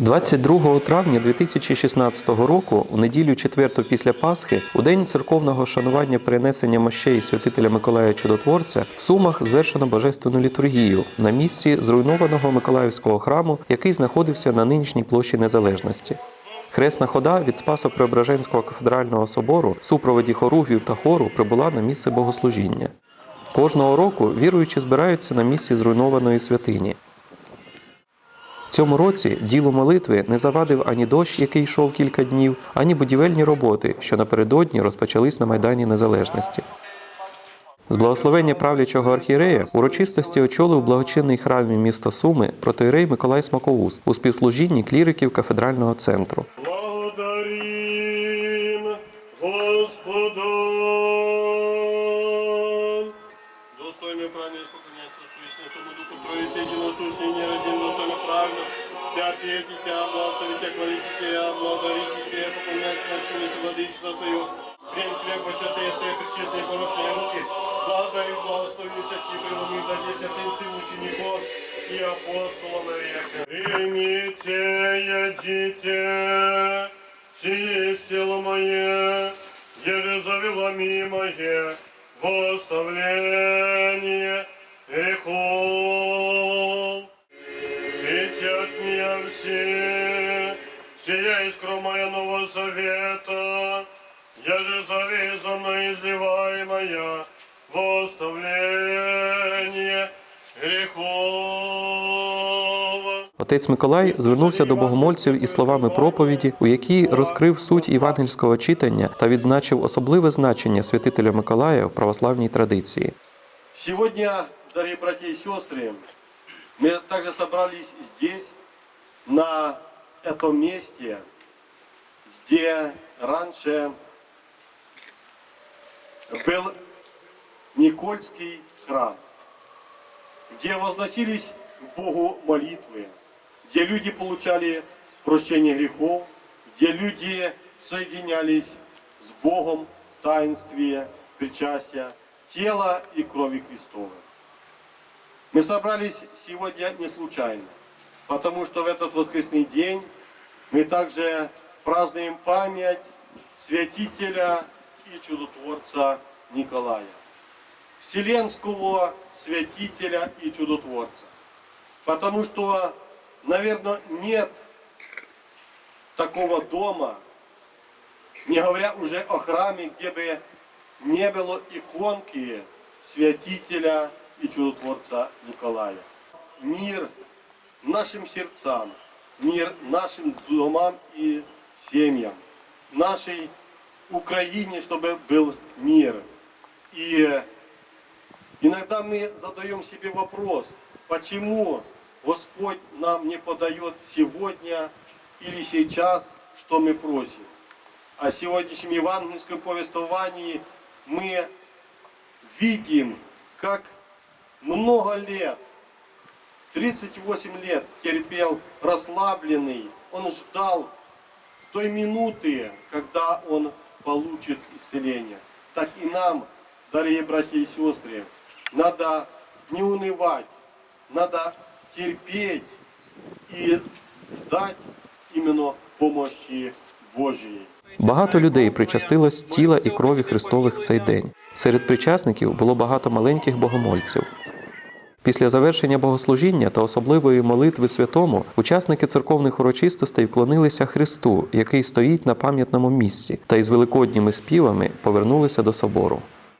22 травня 2016 року, у неділю 4 після Пасхи, у день церковного шанування перенесення мощей святителя Миколая Чудотворця, в Сумах звершено божественну літургію на місці зруйнованого Миколаївського храму, який знаходився на нинішній площі Незалежності. Хресна хода від Спасо-Преображенського кафедрального собору супроводі хоругвів та хору прибула на місце богослужіння. Кожного року віруючі збираються на місці зруйнованої святині. Цьому році ділу молитви не завадив ані дощ, який йшов кілька днів, ані будівельні роботи, що напередодні розпочались на Майдані Незалежності. З благословення правлячого архірея урочистості очолив благочинний храмі міста Суми протоірей Миколай Смаковус у співслужінні кліриків кафедрального центру. Достойный правильно поклоняться Отцу и Святому Духу Троице, единосущный, неразим, достойно правильно. Тебя петь и тебя благословить, тебя хвалить, и тебя благодарить, и тебя поклоняться, восхвалить владычество Твое. Прям хлеб во святые свои причестные порочные руки. Благодарим, благословим всякие преломы, да десятинцы учеников и апостолов навека. Примите, едите, сие есть тело мое, еже завело мимое, во Оставление грехов. От меня все, сия кровь моя нового завета, я же завязана изливаемая во оставление грехов. Отець Миколай звернувся до богомольців із словами проповіді, у якій розкрив суть євангельського читання та відзначив особливе значення святителя Миколая в православній традиції. Сегодня, дорогие братья и сестры, мы также собрались здесь, на этом месте, где раньше был Никольский храм, где возносились к Богу молитвы, Где люди получали прощение грехов, где люди соединялись с Богом в таинстве причастия тела и крови Христовой. Мы собрались сегодня не случайно, потому что в этот воскресный день мы также празднуем память святителя и чудотворца Николая, вселенского святителя и чудотворца. Потому что, наверное, нет такого дома, не говоря уже о храме, где бы не было иконки святителя и чудотворца Николая. Мир нашим сердцам, мир нашим домам и семьям, нашей Украине, чтобы был мир. И иногда мы задаем себе вопрос, почему Господь нам не подает сегодня или сейчас, что мы просим. А в сегодняшнем евангельском повествовании мы видим, как много лет, 38 лет терпел расслабленный, он ждал той минуты, когда он получит исцеление. Так и нам, дорогие братья и сестры, надо не унывать, надо терпеть и ждать именно помощи Божьей. Багато людей причастилось тіла і крові Христових цей день. Серед причасників було багато маленьких богомольців. Після завершення богослужіння та особливої молитви святому учасники церковних урочистостей вклонилися Христу, який стоїть на пам'ятному місці, та із великодніми співами повернулися до собору.